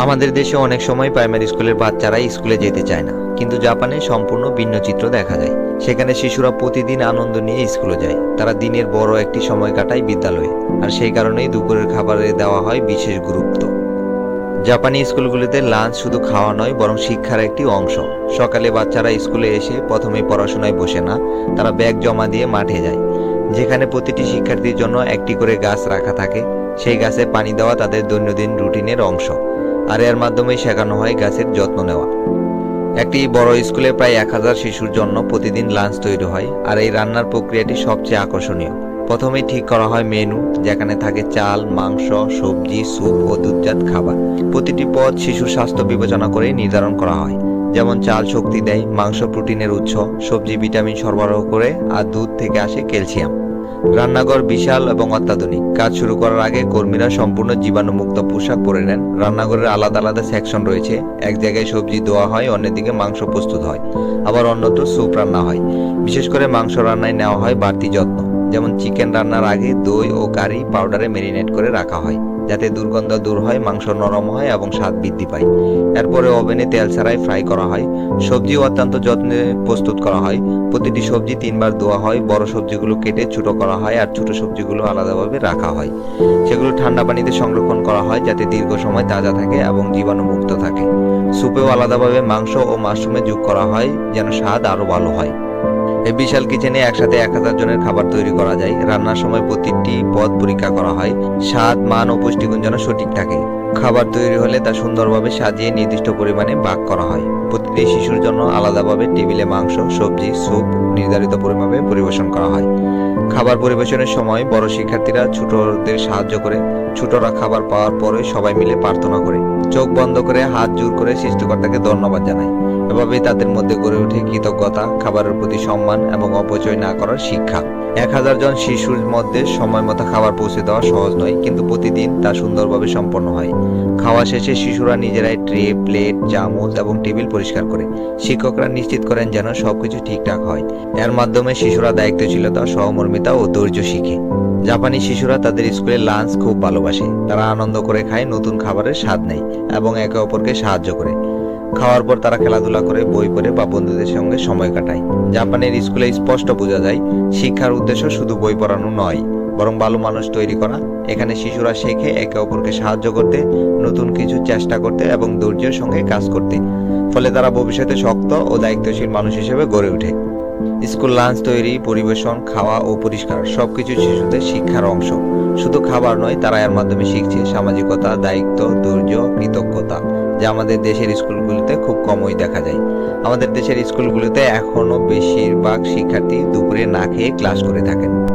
আমাদের দেশে অনেক সময় প্রাইমারি স্কুলের বাচ্চারাই স্কুলে যেতে চায় না। কিন্তু জাপানে সম্পূর্ণ ভিন্ন চিত্র দেখা যায়। সেখানে শিশুরা প্রতিদিন আনন্দ নিয়ে স্কুলে যায়। তারা দিনের বড় একটি সময় কাটায় বিদ্যালয়ে। আর সেই কারণেই দুপুরের খাবারে দেওয়া হয় বিশেষ গুরুত্ব। জাপানি স্কুলগুলিতে লাঞ্চ শুধু খাওয়া নয়, বরং শিক্ষার একটি অংশ। সকালে বাচ্চারা স্কুলে এসে প্রথমেই পড়াশোনায় বসে না, তারা ব্যাগ জমা দিয়ে মাঠে যায়। যেখানে প্রতিটি শিক্ষার্থীর জন্য একটি করে গাছ রাখা থাকে। সেই গাছে পানি দেওয়া তাদের দৈনন্দিন রুটিনের অংশ। আর এর মাধ্যমেই শেখানো হয় গাছের যত্ন নেওয়া। একটি বড় স্কুলে প্রায় এক হাজার শিশুর জন্য প্রতিদিন লাঞ্চ তৈরি হয়, আর এই রান্নার প্রক্রিয়াটি সবচেয়ে আকর্ষণীয়। প্রথমেই ঠিক করা হয় মেনু, যেখানে থাকে চাল, মাংস, সবজি, স্যুপ ও দুধজাত খাবার। প্রতিটি পদ শিশুর স্বাস্থ্য বিবেচনা করে নির্ধারণ করা হয়। যেমন চাল শক্তি দেয়, মাংস প্রোটিনের উৎস, সবজি, ভিটামিন সরবরাহ করে, আর দুধ থেকে আসে ক্যালসিয়াম। রান্নাঘর বিশাল এবং অত্যাধুনিক। কাজ শুরু করার আগে কর্মীরা সম্পূর্ণ জীবাণুমুক্ত পোশাক পরে নেন। রান্নাঘরের আলাদা আলাদা সেকশন রয়েছে। এক জায়গায় সবজি ধোয়া হয়, অন্যদিকে মাংস প্রস্তুত হয়। আবার অন্যত্র স্যুপ রান্না হয়। বিশেষ করে মাংস রান্নায় নেওয়া হয় বাড়তি যত্ন। যেমন চিকেন রান্নার আগে দই ও কারি পাউডারে মেরিনেট করে রাখা হয়, যাতে দুর্গন্ধ দূর হয়, মাংস নরম হয় এবং স্বাদ বৃদ্ধি পায়। এরপরে ওভেনে তেল ছাড়াই ফ্রাই করা হয়। সবজি অত্যন্ত যত্নে প্রস্তুত করা হয়। প্রতিটি সবজি তিনবার ধোয়া হয়, বড় সবজিগুলো কেটে ছোট করা হয় আর ছোট সবজিগুলো আলাদাভাবে রাখা হয়। সেগুলো ঠান্ডা পানিতে সংরক্ষণ করা হয় যাতে দীর্ঘ সময় তাজা থাকে এবং জীবাণুমুক্ত থাকে। স্যুপেও আলাদাভাবে মাংস ও মাশরুমে যোগ করা হয়, যেন স্বাদ আরও ভালো হয়। এই বিশাল কিচেনে একসাথে এক হাজার জনের খাবার তৈরি করা যায়। রান্নার সময় প্রতিটি পদ পরীক্ষা করা হয়। স্বাদ, মান ও পুষ্টিগুণ যেন সঠিক থাকে। খাবার তৈরি হলে তা সুন্দরভাবে সাজিয়ে নির্দিষ্ট পরিমাণে ভাগ করা হয়। প্রতিটি শিশুর জন্য আলাদাভাবে টেবিলে মাংস, সবজি, স্যুপ নির্ধারিত পরিমাণে পরিবেশন করা হয়। খাবার পরিবেশনের সময় বড় শিক্ষার্থীরা ছোটদের সাহায্য করে। ছোটরা খাবার পাওয়ার পরে সবাই মিলে প্রার্থনা করে। চোখ বন্ধ করে, হাত জোর করে সৃষ্টিকর্তাকে ধন্যবাদ জানায়। এভাবে তাদের মধ্যে গড়ে ওঠে কৃতজ্ঞতা, খাবারের প্রতি সম্মান এবং অপচয় না করার শিক্ষা। এক হাজার জন শিশুর মধ্যে সময় মতো খাবার পৌঁছে দেওয়া সহজ নয়, কিন্তু প্রতিদিন তা সুন্দরভাবে সম্পন্ন হয়। খাওয়া শেষে শিশুরা নিজেরাই ট্রে, প্লেট, চামচ এবং টেবিল পরিষ্কার করে। শিক্ষকরা নিশ্চিত করেন যেন সবকিছু ঠিকঠাক হয়। এর মাধ্যমে শিশুরা দায়িত্বশীলতা, সহমর্মিতা ও ধৈর্য শিখে। জাপানি শিশুরা তাদের স্কুলে লাঞ্চ খুব ভালোবাসে। তারা আনন্দ করে খায়, নতুন খাবারের স্বাদ নেয় এবং একে অপরকে সাহায্য করে। খাওয়ার পর তারা খেলাধুলা করে, বই পড়ে বা বন্ধুদের সঙ্গে সময় কাটায়। জাপানের স্কুলে স্পষ্ট বোঝা যায়, শিক্ষার উদ্দেশ্য শুধু বই পড়ানো নয়, বরং ভালো মানুষ তৈরি করা। এখানে শিশুরা শেখে, একে অপরকে সাহায্য করতে, নতুন কিছু চেষ্টা করতে এবং ধৈর্যের সঙ্গে কাজ করতে। ফলে তারা ভবিষ্যতে শক্ত ও দায়িত্বশীল মানুষ হিসেবে গড়ে ওঠে। স্কুল লাঞ্চ তৈরি, পরিবেশন, খাওয়া ও পরিষ্কার সবকিছু শিশুদের শিক্ষার অংশ। শুধু খাবার নয়, তারা এর মাধ্যমে শিখছে সামাজিকতা, দায়িত্ব, ধৈর্য, কৃতজ্ঞতা, যা আমাদের দেশের স্কুলগুলিতে খুব কমই দেখা যায়। আমাদের দেশের স্কুলগুলিতে এখনও বেশিরভাগ শিক্ষার্থী দুপুরে না খেয়ে ক্লাস করে থাকেন।